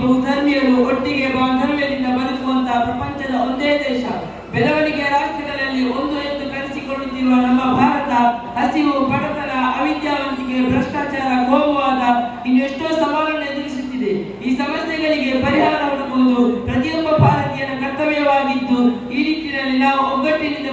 ಬಹುಧರ್ಮೀಯರು ಒಟ್ಟಿಗೆ ಬಾಂಧವ್ಯದಿಂದ ಬದುಕುವಂತಹ ಪ್ರಪಂಚದ ಒಂದೇ ದೇಶ, ಬೆಳವಣಿಗೆಯ ರಾಷ್ಟ್ರಗಳಲ್ಲಿ ಒಂದು ಎಂದು ಕರೆಸಿಕೊಳ್ಳುತ್ತಿರುವ ನಮ್ಮ ಭಾರತ, ಹಸಿವು, ಬಡತನ, ಅವಿದ್ಯಾವಂತಿಕೆ, ಭ್ರಷ್ಟಾಚಾರ, ಕೋಮುವಾದ ಇನ್ನು ಎಷ್ಟೋ ಸವಾಲನ್ನು ಎದುರಿಸುತ್ತಿದೆ. ಈ ಸಮಸ್ಯೆಗಳಿಗೆ ಪರಿಹಾರ ಹುಡುಕುವುದು ಪ್ರತಿಯೊಬ್ಬ ಭಾರತೀಯನ ಕರ್ತವ್ಯವಾಗಿದ್ದು, ಈ ನಿಟ್ಟಿನಲ್ಲಿ ನಾವು ಒಗ್ಗಟ್ಟಿನಿಂದ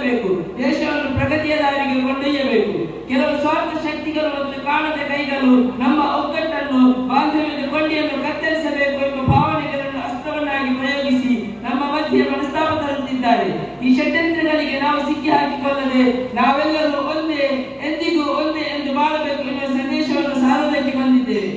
ಮುನ್ನುಗ್ಗಬೇಕು ದೇಶವನ್ನು ಪ್ರಗತಿಯ ದಾರಿಗೆ ಕೊಂಡೊಯ್ಯಬೇಕು. ಕೆಲವು ಸ್ವಾರ್ಥ ಶಕ್ತಿಗಳು ಮತ್ತು ಕಾಣದ ಕೈಗಳು ನಮ್ಮ ಒಗ್ಗಟ್ಟನ್ನು ಬಾಂಧವ್ಯದ ಕೊಂಡಿಯನ್ನು ಕತ್ತರಿಸಬೇಕು ಎಂಬ ಭಾವನೆಗಳನ್ನು ಅಸ್ತ್ರವನ್ನಾಗಿ ಪ್ರಯೋಗಿಸಿ ನಮ್ಮ ಮಧ್ಯೆ ಮನಸ್ತಾಪ ತರುತ್ತಿದ್ದಾರೆ. ಈ ಷಡ್ಯಂತ್ರಗಳಿಗೆ ನಾವು ಸಿಕ್ಕಿ ಹಾಕಿಕೊಳ್ಳದೆ ನಾವೆಲ್ಲರೂ ಒಂದೇ ಎಂದಿಗೂ ಒಂದೇ ಎಂದು ಬಾಳಬೇಕು ಎನ್ನುವ ಸಂದೇಶವನ್ನು ಸಾರುವುದಕ್ಕೆ ಬಂದಿದ್ದೇವೆ.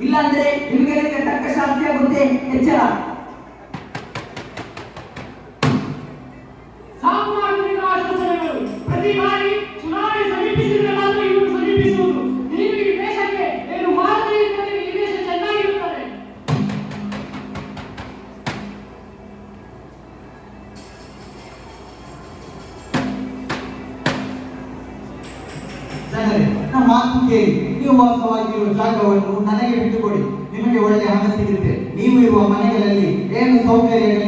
ಇಲ್ಲಾಂದ್ರೆ ನಿಮಗೆ ತಕ್ಕ ಶಾಸ್ತ್ರೀಯಾಗುತ್ತೆ ಎಚ್ಚರ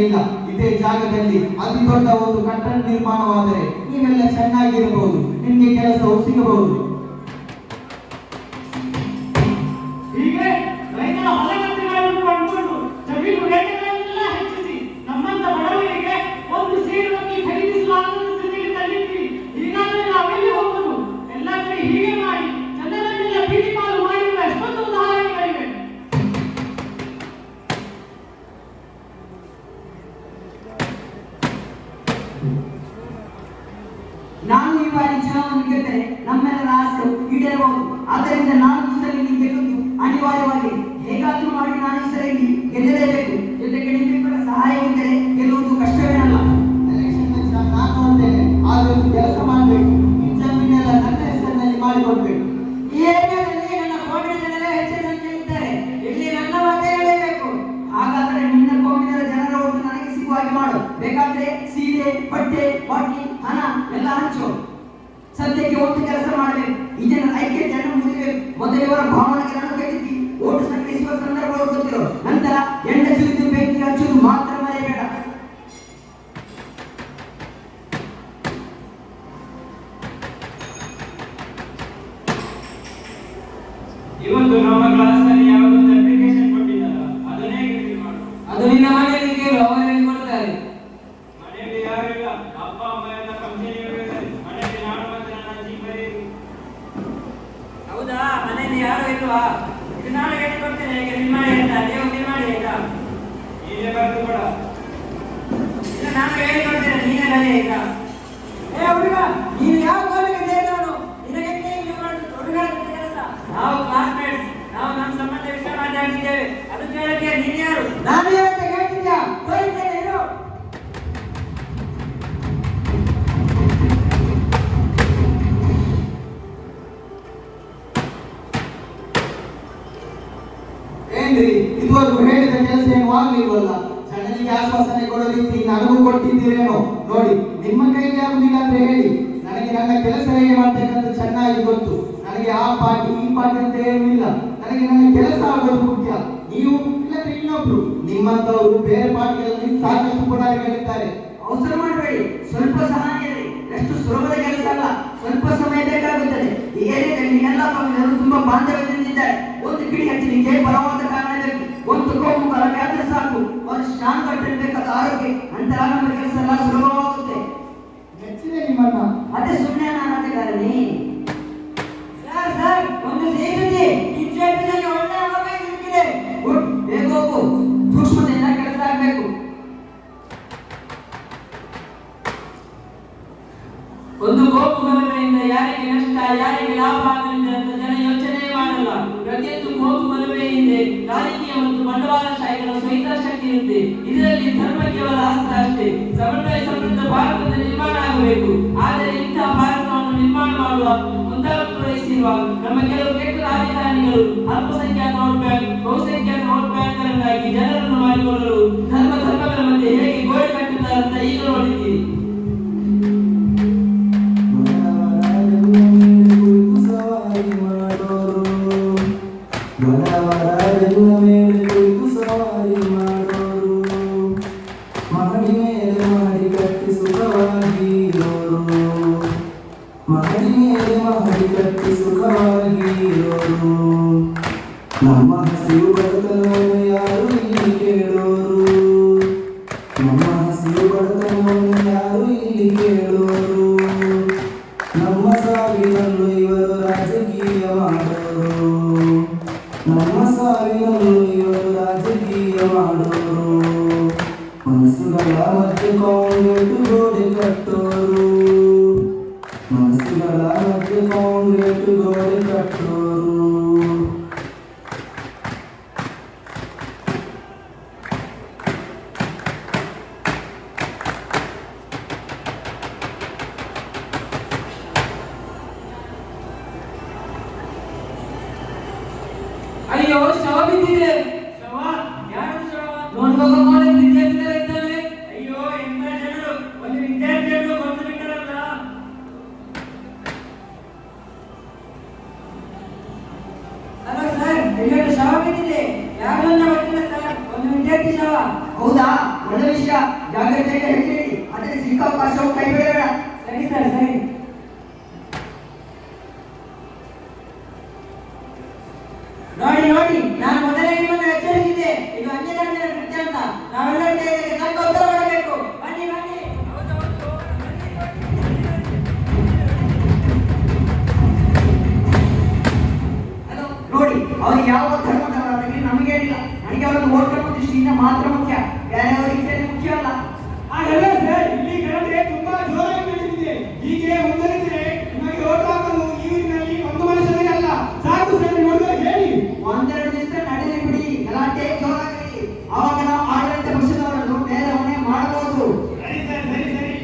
ಸೌಕರ್ಯಗಳಿಲ್ಲ ಇದೇ ಜಾಗದಲ್ಲಿ ಅತಿ ದೊಡ್ಡ ಒಂದು ಕಟ್ಟಡ ನಿರ್ಮಾಣವಾದರೆ ನೀವೆಲ್ಲ ಚೆನ್ನಾಗಿರಬಹುದು ನಿಮಗೆ ಕೆಲಸವು ಸಿಗಬಹುದು ಇದು ನಾನು ಹೇಳಿಕೊಡ್ತೇನೆ ಈಗ ನಿಮ್ಮ ಆಯ್ತಾ? ನೀವು ನಿಮ್ಮ ಮಾಡಿ ಆಯ್ತಾ? ನೀನೇ ಬರ್ತು ಕೊಡ. ಇಲ್ಲ ನಾನು ಹೇಳಿಕೊಡ್ತೇನೆ ನೀನೇ ಬರೀ ಈಗ. ಏ ಹುಡುಗ ನೀನು ಯಾವ ಕಾಲೇಜಿಗೆ ಸೇರಿದವನು ನಿನಗೆ ಇಲ್ಲಿ ಹುಡುಗರ ಕೆಲಸ. ನಾವು ಕ್ಲಾಸ್ಮೇಟ್ಸ್ ನಾವು ನಮ್ಮ ಸಂಬಂಧ ವಿಷಯ ಮಾತಾಡ್ತಿದ್ದೇವೆ. ಅದು ಕೇಳಕ್ಕೆ ನೀನು ಯಾರು? ನಾನು ಏನು ಆಗ್ಲಿಲ್ವಲ್ಲ ಜನರಿಗೆ ಆಶ್ವಾಸನೆ ಕೊಡೋ ರೀತಿ ನನಗೂ ಕೊಟ್ಟಿದ್ದೀರೇನೋ. ನೋಡಿ, ನಿಮ್ಮ ಕೈಲಿ ಆಗುದಿಲ್ಲ ಅಂತ ಹೇಳಿ, ನನಗೆ ನನ್ನ ಕೆಲಸ ಹೇಗೆ ಮಾಡ್ಬೇಕಂತ ಚೆನ್ನಾಗಿ ಗೊತ್ತು. ನನಗೆ ಆ ಪಾರ್ಟಿ, ಈ ಪಾರ್ಟಿ ಅಂತ ಏನಿಲ್ಲ ನನಗೆ ನನ್ನ ಕೆಲಸ ಆಗೋದು ಮುಖ್ಯ. ನೀವು ಇಲ್ಲದ್ರೆ ಇನ್ನೊಬ್ರು. ನಿಮ್ಮಂತವರು ಬೇರೆ ಪಾರ್ಟಿಗಳಲ್ಲಿ ಸಾಕಷ್ಟು ಪುಡಾರಿಗಳಿದ್ದಾರೆ ಅವಸರ ಮಾಡಬೇಡಿ. ಸ್ವಲ್ಪ ಇರಲಿ ಎಷ್ಟು ಸುಲಭದ ಕೆಲಸ ಅಲ್ಲ. ಸ್ವಲ್ಪ ಸಮಯ ಬೇಕಾಗುತ್ತದೆ. ಎಲ್ಲ ಮಕ್ಕಳು ತುಂಬಾ ಬಾಂಧವ್ಯದಿಂದಿದ್ದಾರೆ ಒಂದು ನಂತರ ನಮ್ಮ ಕೆಲಸ ಎಲ್ಲ ಸುಲಭವಾಗುತ್ತೆ ಮೆಚ್ಚಿದೆ ನಿಮ್ಮನ್ನ ಅದೇ ಸುಮ್ಮನೆ ನಾನು ಅಂತಿದ್ದಾನೆ ಸರ್ ಸರ್ ಒಂದು ಸೇರಿದೆ ಕಿಚ್ಚೆಟ್ಟಿನಲ್ಲಿ ಒಳ್ಳೆ ಅವಕಾಶ ಸಿಕ್ಕಿದೆ ಗುಡ್ ಬೇಗ ಹೋಗು. ಸೂಕ್ಷ್ಮತೆಯಿಂದ ಕೆಲಸ ಆಗಬೇಕು. ಒಂದು ಕೋಪು ಗಲಭೆಯಿಂದ ಯಾರಿಗೆ ನಷ್ಟ ಯಾರಿಗೆ ಲಾಭ ಆಗಲಿದೆ ಅಂತ ಜನ ಯೋಚನೆ ಮಾಡಲ್ಲ. ಪ್ರತಿಯೊಂದು ಕೋಪು ಗಲಭೆಯಿಂದ ರಾಜಕೀಯ ಮತ್ತು ಬಂಡವಾಳಶಾಹಿಗಳ ಸ್ವಹಿತಾಸಕ್ತಿ ಇರುತ್ತೆ ಇದರಲ್ಲಿ ಧರ್ಮ ಕೇವಲ ಅಸ್ತ್ರ ಅಷ್ಟೇ. ಸಮನ್ವಯ ಸಮೃದ್ಧ ಭಾರತದ ನಿರ್ಮಾಣ ಆಗಬೇಕು. ಆದರೆ ಇಂತಹ ಭಾರತವನ್ನು ನಿರ್ಮಾಣ ಮಾಡುವ ಮುಂದಾಳು ಪೂರೈಸಿರುವ ನಮ್ಮ ಕೆಲವು ಕೆಟ್ಟ ರಾಜಕಾರಣಿಗಳು ಅಲ್ಪಸಂಖ್ಯಾತ ಬಹುಸಂಖ್ಯಾತ ಮಾಡಿ ಕಟ್ಟಿ ಸುಖವಾಗಿರೋರು ನಮ್ಮ ಹಸಿರು ಬಡತನವನ್ನು ಯಾರು ಇಲ್ಲಿ ಕೇಳೋರು ನಮ್ಮ ಹಸಿರು ಬಡತನವನ್ನು ಯಾರು ಇಲ್ಲಿ ಕೇಳೋರು ನಮ್ಮ ಸಾವಿನಲ್ಲೂ ಇವರು ರಾಜಕೀಯ ಮಾಡೋರು. ನಮ್ಮ ಸಾವಿನಲ್ಲೂ ಇವರು ರಾಜಕೀಯ ಮಾಡೋರು. ಮನಸ್ಸುಗಳ ಮಧ್ಯೆ ಕಾಂಗ್ರೆಸ್ ಗೋಡೆ ಕಟ್ಟೋರು. ಕಾಂಗ್ರೆಸ್ ಗೋಡೆ ಕಟ್ಟೋರು ಅಯ್ಯೋ ಶವ ಬಿದ್ದಿದೆ ಹೌದಾ? ಒಳ್ಳೆ ವಿಷಯ. ಜಾಗ್ರತೆಯಿಂದ ಹೇಳ್ತೀನಿ. ಅದೇ ಸಿಕ್ಕಾವಕಾಶವು ಕೈ ಬಿಡಬೇಡ ಸರಿ ಸರ್ ಸರಿ. ನೋಡಿ ನೋಡಿ ನಾನು ಮೊದಲೇ ನಿಮ್ಮನ್ನು ಎಚ್ಚರಿಸಿದ್ದೆ. ಇದು ಅನ್ಯಧರ್ಮದ ನೃತ್ಯ ಅಂತ. ನಾವೆಲ್ಲರೂ ಇದಕ್ಕೆ ತಕ್ಕ ಉತ್ತರ ಮಾಡಬೇಕು ಬನ್ನಿ ಬನ್ನಿ. ಹಲೋ ನೋಡಿ ಅವ್ರು ಯಾವ ಧರ್ಮದವರಾಗಲಿ ನಮಗೇನಿಲ್ಲ. ನನಗೆ ಅವರನ್ನು ಓಟ್ ದೃಷ್ಟಿಯಿಂದ ಮಾತ್ರ ಮುಖ್ಯ. ಬೇರೆಯವರಿಗೆ ಮುಖ್ಯ ಅಲ್ಲ. ಹಾಗಲ್ಲ ಸರ್ ಇಲ್ಲಿ ತುಂಬಾ ಜೋರಾಗಿ ಹೀಗೆ ನಿಮಗೆ ಈ ಊರಿನಲ್ಲಿ ಒಂದು ಮನುಷ್ಯನೇ ಅಲ್ಲ. ಸಾಕು ಸರ್ ನೋಡುವ ಹೇಳಿ. ಒಂದೆರಡು ದಿವಸ ನಡೆಯಲಿ ಬಿಡಿ. ಗಲಾಟೆ ಜೋರಾಗಲಿ. ಆವಾಗ ನಾವು ಆಡಳಿತ ಪಕ್ಷದವರನ್ನು ಬೇರೆಯವನ್ನೇ ಮಾಡಬಹುದು. ಸರಿ ಸರ್ ಸರಿ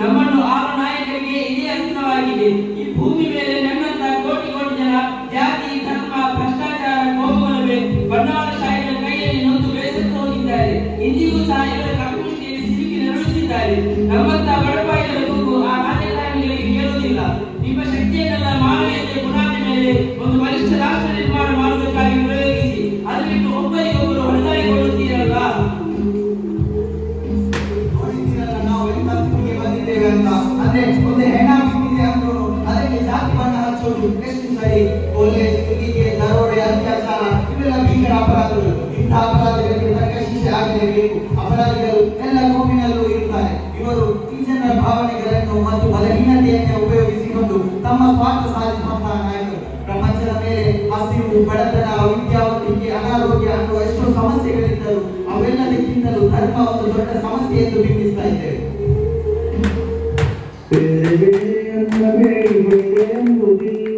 ನಮ್ಮನ್ನು ಆರು ನಾಯಕರಿಗೆ ಇದೇ ಅಸ್ತ್ರವಾಗಿದೆ ಈ ಭೂಮಿ ಮೇಲೆ ನನ್ನಂತ ಕೋಟಿ ಕೋಟಿ ಜನ ಜಾತಿ, ಧರ್ಮ, ಭ್ರಷ್ಟಾಚಾರ, ಕೋಮುಗಲಭೆ ಬಂಡವಾಳಶಾಹಿಗಳ ಕೈಯಲ್ಲಿ ನೊಂದು ಬೇಸತ್ತು ಹೋಗಿದ್ದಾರೆ. ಇಂದಿಗೂ ಸಹ ಇವರ ಕಪಿಮುಷ್ಟಿಯಲ್ಲಿ ಸಿಲುಕಿ ನರಳುತ್ತಿದ್ದಾರೆ. ನಮ್ಮಂತ ಬಡಪಾಯಿಗಳ ಕೂಗು ಆ ರಾಜಕಾರಣಿಗಳಿಗೆ ಕೇಳುವುದಿಲ್ಲ. ನಿಮ್ಮ ಶಕ್ತಿಯನ್ನೆಲ್ಲ ಮಾನವೀಯತೆ ಬುನಾದಿ ಮೇಲೆ ಒಂದು ಬಲಿಷ್ಠ ರಾಷ್ಟ್ರ ನಿರ್ಮಾಣ ಮಾಡುವುದಕ್ಕಾಗಿ ಪ್ರಯೋಗಿಸಿ ಅದು ಬಿಟ್ಟು ಒಬ್ಬರಿಗೊಬ್ಬರು ಹೊಡೆದಾಡಿಕೊಳ್ಳುತ್ತೀರಲ್ಲ ಅಂದ್ರೆ ಮುಂದೆ ಹೆಣ್ಣಾಗ್ತಿದೆ ಅನ್ನೋರು ಅದಕ್ಕೆ ಜಾತಿ ಬಣ್ಣ ಹಚ್ಚೋದು ಎಷ್ಟು ಸರಿ ಕೊಲೆ ಸುಲಿಗೆ ದರೋಡೆ ಅತ್ಯಾಚಾರ, ಇವೆಲ್ಲ ಭೀಕರ ಅಪರಾಧಗಳು. ಇಂಥ ಅಪರಾಧಗಳಿಗೆ ತಕ್ಕ ಶಿಕ್ಷೆ ಆಗಲೇಬೇಕು ಅಪರಾಧಿಗಳು ಎಲ್ಲ ಕೋಮಿನಲ್ಲೂ ಇರುತ್ತಾರೆ. ಇವರು ಈ ಜನರ ಭಾವನೆಗಳನ್ನು ಮತ್ತು ಬಲಹೀನತೆಯನ್ನು ಉಪಯೋಗಿಸಿಕೊಂಡು ತಮ್ಮ ಸ್ವಾರ್ಥ ಸಾಧಿಸುವಂತಹ ನಾಯಕರು. ಪ್ರಪಂಚದ ಮೇಲೆ ಹಸಿವು ಬಡತನ, ವಿದ್ಯಾವಂತಿಕೆ, ಅನಾರೋಗ್ಯ ಅನ್ನುವ ಎಷ್ಟೋ ಸಮಸ್ಯೆಗಳಿದ್ದರು ಅವೆಲ್ಲದಕ್ಕಿಂತಲೂ ಧರ್ಮ ಒಂದು ದೊಡ್ಡ ಸಮಸ್ಯೆ ಎಂದು ಬೇಡಿ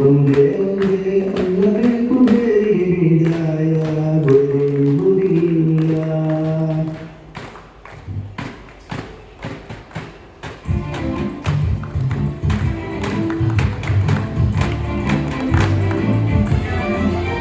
ಒಂದೇ ಒಂದೇ